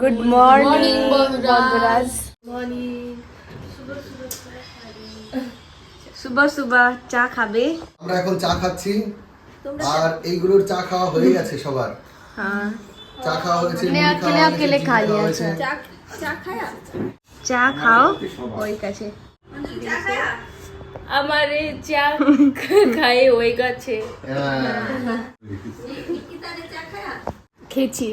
Good morning বন্ধুরাজ সুবহ সুবহ চা খাবে আমরা এখন চা খাচ্ছি। আর এইগুলোর চা খাওয়া হয়ে গেছে সবার। হ্যাঁ। চা খাওয়া হয়েছে কেলে খা লিয়া হয়েছে। চা খাও। ওই কাছে। আমারে চা খাই ওই গাছে হ্যাঁ। খেয়েছি।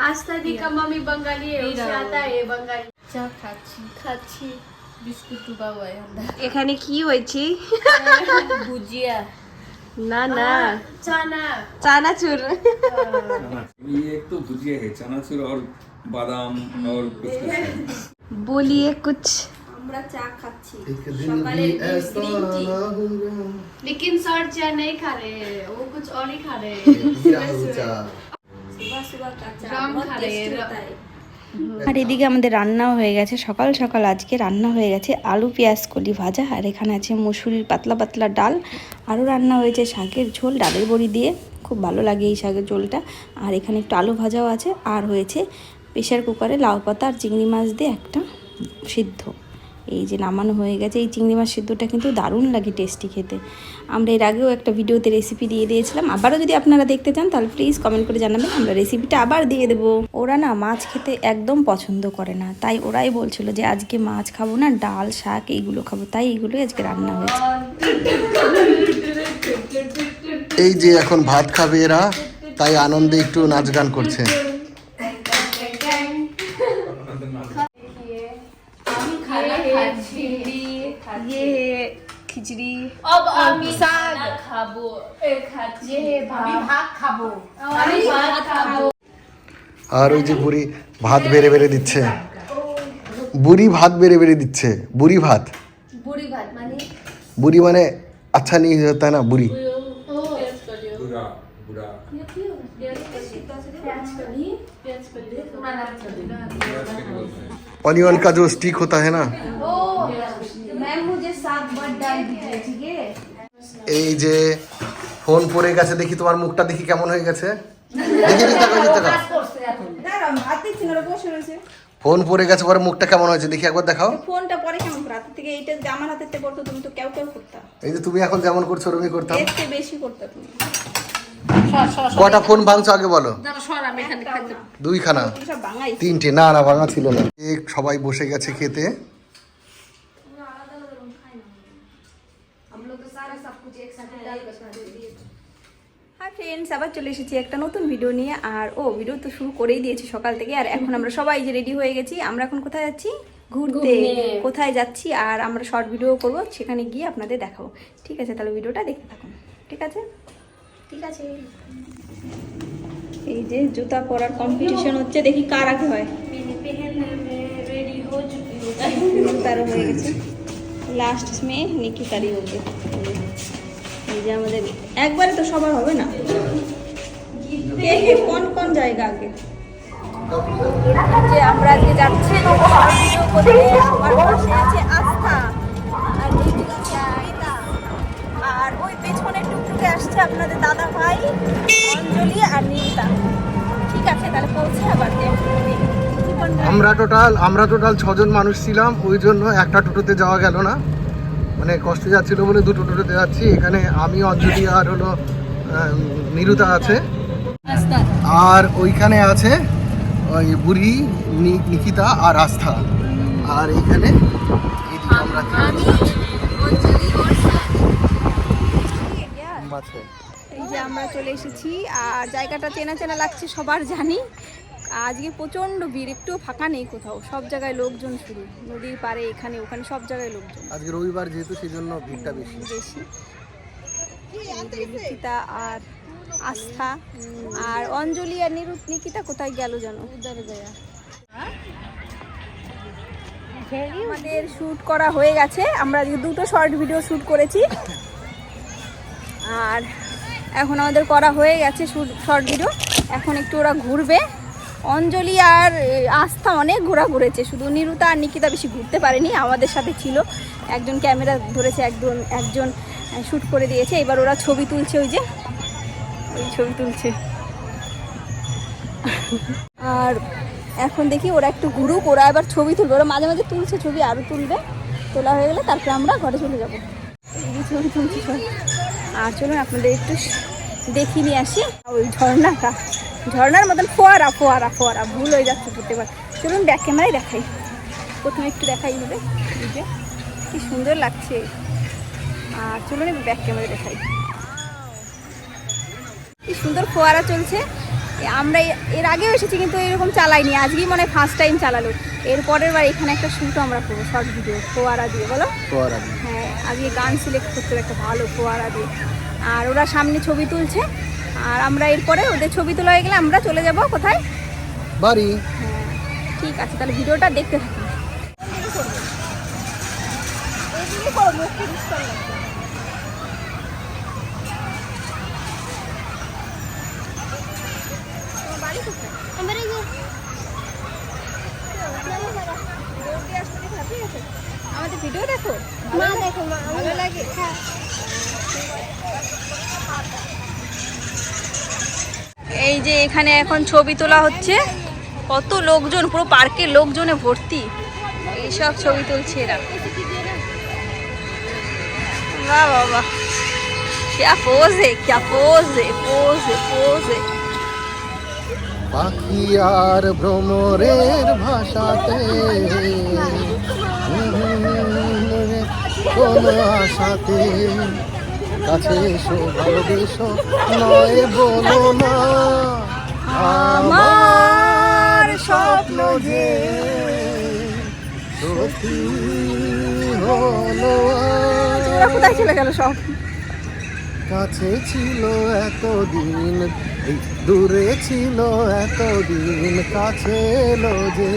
आस्था दी का मम्मी बंगाली है उसे आता है बंगाली চা খাচ্ছি খাচ্ছি বিস্কুট ডুবা हुआ है अंदर এখানে কি হয়েছে भुजिया না না चाना চানাচুর ये एक तो भुजिया है चनाचूर और बादाम और कुछ कुछ है। বলিয়ে কুছ एक दिन भी ऐसा ना होगा लेकिन सर चाय नहीं खा रहे हैं वो कुछ और ही खा रहे আর এদিকে আমাদের রান্নাও হয়ে গেছে। সকাল সকাল আজকে রান্না হয়ে গেছে আলু, পেঁয়াজ, কলি ভাজা, আর এখানে আছে মুসুরির পাতলা পাতলা ডাল। আরও রান্না হয়েছে শাকের ঝোল, ডালের বড়ি দিয়ে। খুব ভালো লাগে এই শাকের ঝোলটা। আর এখানে একটু আলু ভাজাও আছে। আর হয়েছে প্রেশার কুকারে লাউ পাতা আর চিংড়ি মাছ দিয়ে একটা সিদ্ধ। এই যে নামানো হয়ে গেছে, এই চিংড়ি মাছ সিদ্ধটা কিন্তু দারুণ লাগে টেস্টি খেতে। আমরা এর আগেও একটা ভিডিওতে রেসিপি দিয়ে দিয়েছিলাম, আবারও যদি আপনারা দেখতে চান তাহলে প্লিজ কমেন্ট করে জানাবেন, আমরা রেসিপিটা আবার দিয়ে দেবো। ওরা না মাছ খেতে একদম পছন্দ করে না, তাই ওরাই বলছিল যে আজকে মাছ খাব না, ডাল, শাক এইগুলো খাব, তাই এইগুলোই আজকে রান্না হয়েছে। এই যে এখন ভাত খাবে এরা, তাই আনন্দে একটু নাচ গান করছে। अब আমি খানা খাবো এ খাচ্ছি আমি ভাত খাবো আমি ভাত খাবো আর ওই যে বুড়ি ভাত বেড়ে বেড়ে দিচ্ছে বুড়ি ভাত বেড়ে বেড়ে দিচ্ছে বুড়ি ভাত বুড়ি ভাত মানে বুড়ি মানে আচ্ছা नहीं होता है ना बुरी बुरा बुरा प्याज के बोलते हैं ऑनियन का जो स्टिक होता है ना এই যে ফোন পড়ে গেছে দেখি তোমার মুখটা দেখি কেমন হয়ে গেছে। দেখি দেখি তাকাও, ফোন পড়ে গেছে পরে মুখটা কেমন হয়েছে দেখি একবার দেখাও। ফোনটা পরে কেমন করে? হাতের থেকে এইটা যে আমার হাতের থেকে পড়তো তুমি তো কেউ কেউ করতা। এই যে তুমি এখন যেমন করছ ওরমই করতাম। এর বেশি করতা তুমি। কটা ফোন ভাঙছো আগে বলো? দুইখানা। তিনটে। না না ভাঙা ছিল না। সবাই বসে গেছে খেতে। ফ্রেন্ডস আবার চলে এসেছি একটা নতুন ভিডিও নিয়ে। আর ও ভিডিও তো শুরু করেই দিয়েছি সকাল থেকে। আর এখন আমরা সবাই যে রেডি হয়ে গেছি আমরা এখন কোথায় যাচ্ছি? ঘুরতে। কোথায় যাচ্ছি? আর আমরা শর্ট ভিডিও করব সেখানে গিয়ে আপনাদের দেখাবো। ঠিক আছে তাহলে ভিডিওটা দেখতে থাকুন। ঠিক আছে? ঠিক আছে। এই যে জুতা পরার কম্পিটিশন হচ্ছে দেখি কার আগে হয়। তারও হয়ে গেছে। লাস্ট মে নিকিতারই হবে। এই যে আমাদের, একবারে তো সবার হবে না? কে কে, কোন কোন জায়গা আগে যে আমরা আজকে যাচ্ছি করতে পাশে আছে আস্থা। আর ওই পেছনে টুকটুকে আসছে আপনাদের দাদা ভাই, অঞ্জলি আর নিতা ঠিক আছে, তাহলে পৌঁছে আবার আমরা টোটাল আমরা টোটাল ছজন মানুষ ছিলাম, ওই জন্য একটা টোটোতে যাওয়া গেল না। মানে কষ্টে যাচ্ছিল বলে দুটো টোটোতে যাচ্ছি। এখানে আমি, অঞ্জলি আর হলো নিরুতা আছে। আর ওইখানে আছে ওই বুড়ি নিকিতা আর আস্থা। আর এইখানে এই যে আমরা চলে এসেছি, আর জায়গাটা চেনা চেনা লাগছে, সবার জানি। আজকে প্রচণ্ড ভিড় একটু ফাঁকা নেই কোথাও সব জায়গায় লোকজন শুরু নদীর পাড়ে এখানে ওখানে সব জায়গায় লোকজন। আজকে রবিবার যেহেতু সেই জন্য ভিড়টা বেশি। বেশি। নিকিতা আর আস্থা আর অঞ্জলি আর নিরু নিকিতা কোথায় গেল জানো? আমাদের শ্যুট করা হয়ে গেছে। আমরা দুটো শর্ট ভিডিও শ্যুট করেছি। আর এখন আমাদের করা হয়ে গেছে শ্যুট শর্ট ভিডিও। এখন একটু ওরা ঘুরবে। অঞ্জলি আর আস্থা অনেক ঘোরা ঘুরেছে। শুধু নিরুতা আর নিকিতা বেশি ঘুরতে পারেনি, আমাদের সাথে ছিল। একজন ক্যামেরা ধরেছে, একজন একজন শ্যুট করে দিয়েছে। এবার ওরা ছবি তুলছে ওই যে, ওই ছবি তুলছে। আর এখন দেখি ওরা একটু ঘুরুক, ওরা এবার ছবি তুলবে। ওরা মাঝে মাঝে তুলছে ছবি আরও তুলবে। তোলা হয়ে গেলে তারপরে আমরা ঘরে চলে যাব। ছবি তুলছি আর চলুন আপনাদের একটু দেখিয়ে নিয়ে আসি। ওই ঝর্ণাটা। ঝর্ণার মতন ফোয়ারা ফোয়ারা ফোয়ারা ভুল হয়ে যাচ্ছে প্রত্যেকবার চলুন ব্যাক ক্যামেরায় দেখাই। প্রথমে একটু দেখাই হবে যে কি সুন্দর লাগছে। আর চলুন ব্যাক ক্যামেরায় দেখাই। কি সুন্দর ফোয়ারা চলছে। আমরা এর আগেও এসেছি কিন্তু এরকম চালাইনি আজকেই মনে হয় ফার্স্ট টাইম চালালো। এরপরের বার এখানে একটা শ্যুট আমরা করব শর্ট ভিডিও ফোয়ারা দিয়ে বলো? ফোয়ারা হ্যাঁ আজকে গান সিলেক্ট করতে হবে একটা ভালো ফোয়ারা দিয়ে। আর ওরা সামনে ছবি তুলছে। আর আমরা এরপরে ওদের ছবি তোলা হয়ে গেলে আমরা চলে যাব কোথায়? বাড়ি। হ্যাঁ ঠিক আছে তাহলে ভিডিওটা দেখতে থাকুন আমাদের ভিডিও দেখো? মা দেখো ভালো লাগে? এই যে এখানে এখন ছবি তোলা হচ্ছে কত লোকজন পুরো পার্কের লোকজনে ভর্তি এইসব ছবি তুলছে এরা বাহ বাহ বাহ क्या पोज है क्या पोज है पोज है पोज है পাখি আর ভ্রমরের ভাষাতে কোন আশাতে কাছে এসো ভালোবেসো নয় বলো না আমার স্বপ্ন যে সত্যি হলো কোথায় চলে গেল সব? কাছে ছিল এতদিন দূরে ছিল এতদিন কাছে এলো যে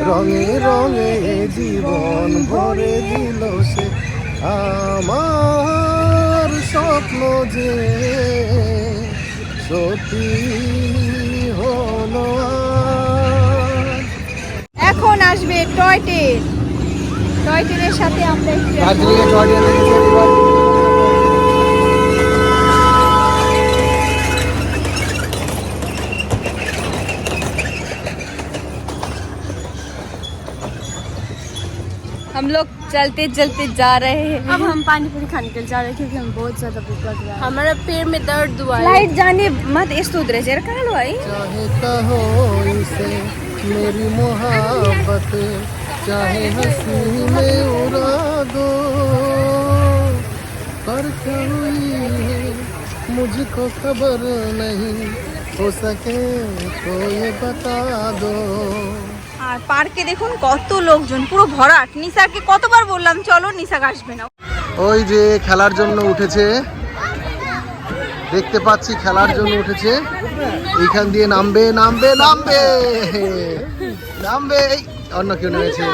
রঙে রঙে জীবন ভরে দিল সে। আমার স্বপ্ন যে সত্যি হলো আজ। এখন আসবে টয় ট্রেন টয় ট্রেনের সাথে আমরা একটু দার্জিলিংয়ে টয় ট্রেন দেখেছি একবার। हम लोग चलते चलते जा रहे हैं। अब हम पानी पूरी खाने के लिए जा रहे हैं क्योंकि हम बहुत ज़्यादा भूख लग रहा है। हमारा पेट में दर्द हुआ है। लाइट जाने मत इस तो उधर से कहाँ लो आई। चाहे कहो इसे मेरी मोहब्बत चाहे हँसी में उड़ा दो। पर क्या हुई है मुझको खबर नहीं हो सके तो ये बता दो। আর পার্কে দেখুন কত লোকজন, পুরো ভরাট। নিসাকে কতবার বললাম, চলো নিসাক আসবে না। ওই যে খেলার জন্য উঠেছে। দেখতে পাচ্ছি খেলার জন্য উঠেছে। এইখান দিয়ে নামবে নামবে নামবে। নামবে। অন্য কেউ নেমেছে।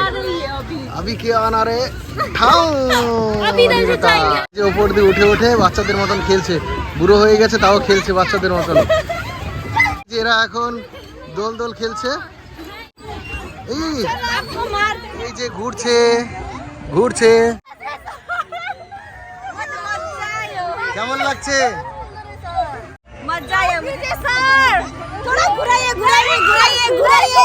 আবি কে আনা রে ঠাউ যে ওপর দিয়ে উঠে উঠে বাচ্চাদের মতন খেলছে। বুড়ো হয়ে গেছে, তাও খেলছে বাচ্চাদের মতন। এরা এখন দোল দোল খেলছে এই যে ঘুরছে ঘুরছে। কেমন লাগছে? ঘুরাইয়ে ঘুরাইয়ে ঘুরাইয়ে ঘুরাইয়ে।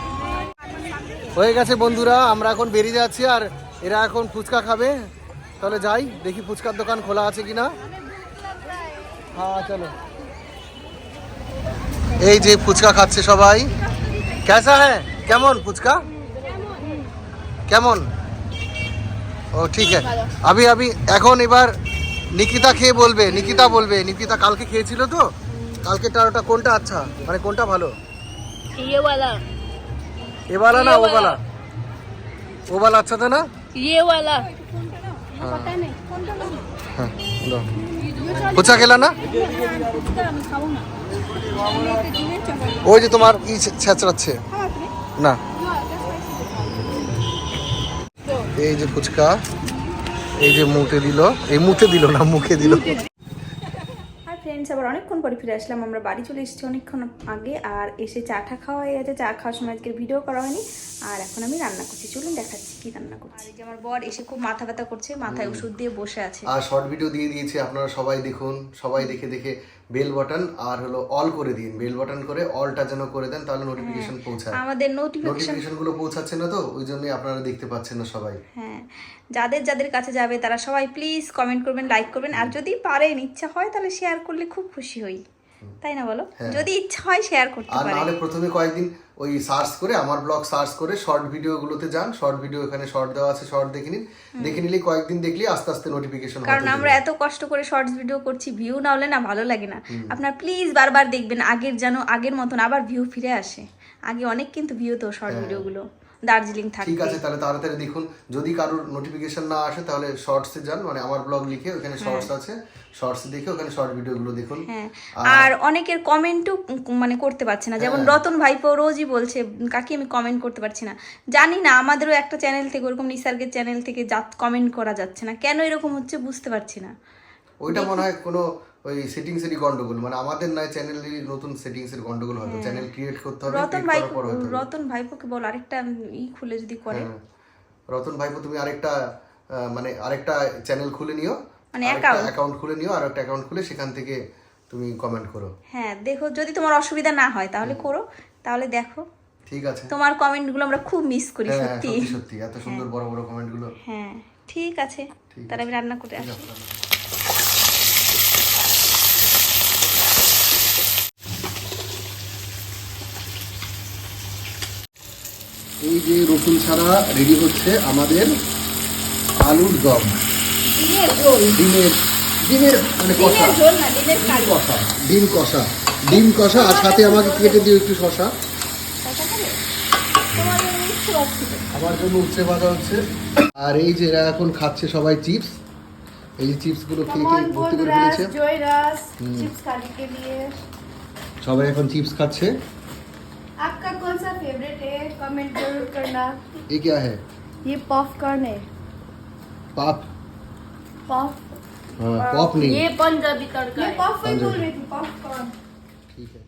হয়ে গেছে বন্ধুরা, আমরা এখন বেরিয়ে যাচ্ছি আর এরা এখন ফুচকা খাবে। তাহলে যাই, দেখি ফুচকার দোকান খোলা আছে কিনা। হ্যাঁ চলো। এই যে ফুচকা খাচ্ছে সবাই। কেসা হ্যাঁ? কেমন ফুচকা? কেমন? ও, ঠিক আছে। আমি আমি এখন এবার নিকিতা খেয়ে বলবে, নিকিতা বলবে। নিকিতা কালকে খেয়েছিল তো? কালকে তার ওটা কোনটা? আচ্ছা মানে কোনটা ভালো? ये वाला এবালা না ওবালা ওবালা আচ্ছা তো না ये वाला হ্যাঁ দাও। ফুচকা খেলা না ওই যে তোমার ই ছেঁচড়াচ্ছে না এই যে ফুচকা এই যে মুখে দিল এই মুখে দিল না মুখে দিল আর ফ্রেন্ডস আবার অনেকক্ষণ পরে ফিরে আসলাম। আমরা বাড়ি চলে এসেছি অনেকক্ষণ আগে আর এসে চা টা খাওয়া হয়ে গেছে। চা খাওয়ার সময় আজকে ভিডিও করা হয়নি। আর এখন আমি রান্না করছি। চলুন দেখাচ্ছি কি রান্না করছি। আর এই যে আমার বর এসে খুব মাথা ব্যথা করছে মাথায় ওষুধ দিয়ে বসে আছে। আর শর্ট ভিডিও দিয়ে দিয়েছি। আপনারা সবাই দেখুন সবাই দেখে দেখে বেল বাটন আর হলো অল করে দিন। বেল বাটন করে অলটা যেন করে দেন তাহলে নোটিফিকেশন পৌঁছায়। আমাদের নোটিফিকেশন নোটিফিকেশনগুলো পৌঁছাচ্ছে না তো? ওই জন্যই আপনারা দেখতে পাচ্ছেন না সবাই। হ্যাঁ যাদের যাদের কাছে যাবে তারা সবাই প্লিজ কমেন্ট করবেন লাইক করবেন। আর যদি পারেন ইচ্ছা হয় তাহলে শেয়ার করলে খুব খুশি হই। তাই না বলো? যদি ইচ্ছা হয় শেয়ার করতে আর নাহলে প্রথমে কয়েকদিন ওই সার্চ করে আমার ব্লগ সার্চ করে শর্ট ভিডিও গুলোতে যান। শর্ট ভিডিও এখানে শর্ট দেওয়া আছে শর্ট দেখে নিন। দেখে নিলে কয়েকদিন দেখলে আস্তে আস্তে নোটিফিকেশন কারণ আমরা এত কষ্ট করে শর্টস ভিডিও করছি ভিউ না হলে না ভালো লাগে না। আপনার প্লিজ বারবার দেখবেন আগের যেন আগের মতন আবার ভিউ ফিরে আসে। আগে অনেক কিন্তু ভিউ তো শর্ট ভিডিওগুলো দার্জিলিং ঠিক আছে তাহলে তাড়াতাড়ি দেখুন। যদি কারোর নোটিফিকেশন না আসে তাহলে শর্টসে যান মানে আমার ব্লগ লিখে ওখানে শর্টস আছে। শর্টস দেখে ওখানে শর্ট ভিডিও গুলো দেখুন। হ্যাঁ। আর অনেকের কমেন্টও মানে করতে পারছে না। যেমন রতন ভাইপো রোজই বলছে কাকি আমি কমেন্ট করতে পারছি না। জানি না আমাদেরও একটা চ্যানেল থেকে ওরকম নিসার্গের চ্যানেল থেকে যা কমেন্ট করা যাচ্ছে না। কেন এরকম হচ্ছে বুঝতে পারছি না। ওইটা মনে হয় কোনো ওই সেটিংস এরই গন্ডগোল মানে আমাদের নয় চ্যানেলেরই নতুন সেটিংস এর গন্ডগোল হয়তো। চ্যানেল ক্রিয়েট করতে হবে রতন ভাই। রতন ভাইপোকে বল আরেকটা ই খুলে যদি করে। হ্যাঁ। রতন ভাইপো তুমি আরেকটা মানে আরেকটা চ্যানেল খুলে নিও। মানে account? অ্যাকাউন্ট খুলে নিও আর একটা অ্যাকাউন্ট খুলে সেখান থেকে তুমি কমেন্ট করো। হ্যাঁ দেখো যদি তোমার অসুবিধা না হয় তাহলে করো তাহলে দেখো। ঠিক আছে। তোমার কমেন্টগুলো আমরা খুব মিস করি হ্যাঁ সত্যি। সত্যি এত সুন্দর বড় বড় কমেন্টগুলো হ্যাঁ ঠিক আছে। তাহলে আমি রান্না করে আসি এই যে রসুন ছাড়া রেডি হচ্ছে আমাদের আলুর দম। ডিমের ডিমের মানে কষা। কষা ডিম কষা। ডিম কষা আর সাথে আমাকে কেটে দিও একটু শশা আমার জন্য উচ্ছে ভাজা হচ্ছে। আর এই যে এখন খাচ্ছে সবাই চিপস। এই যে চিপসগুলো খেয়ে খেয়ে ভর্তি করে ফেলেছে। সবাই এখন চিপস খাচ্ছে। आपका कौन सा फेवरेट है कमेंट जरूर करना এই क्या है ये पॉपकॉर्न है पाप पॉप हाँ पॉप नहीं ये पंजाबी तड़का ये पॉप ही बोल रही थी पॉपकॉर्न ठीक है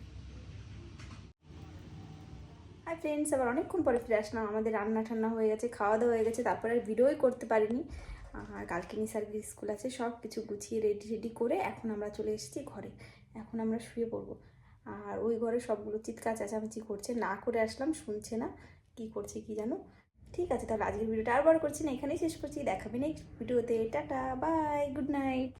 আর ফ্রেন্ডস আবার অনেকক্ষণ পরে ফিরে আসলাম আমাদের রান্না টান্না হয়ে গেছে খাওয়া দাওয়া হয়ে গেছে তারপরে আর ভিডিওই করতে পারিনি আর কালকে নিসার্গের স্কুল আছে সব কিছু গুছিয়ে রেডি রেডি করে এখন আমরা চলে এসেছি ঘরে এখন আমরা শুয়ে পড়বো আর ওই ঘরে সবগুলো চিৎকার চেঁচামেচি করছে, না করে আসলাম, শুনছে না, কি করছে কি জানো? ঠিক আছে, তাহলে আজকের ভিডিওটা আর বড় করছি না, এখানেই শেষ করছি, দেখাবি নেক্সট ভিডিওতে, টাটা বাই গুড নাইট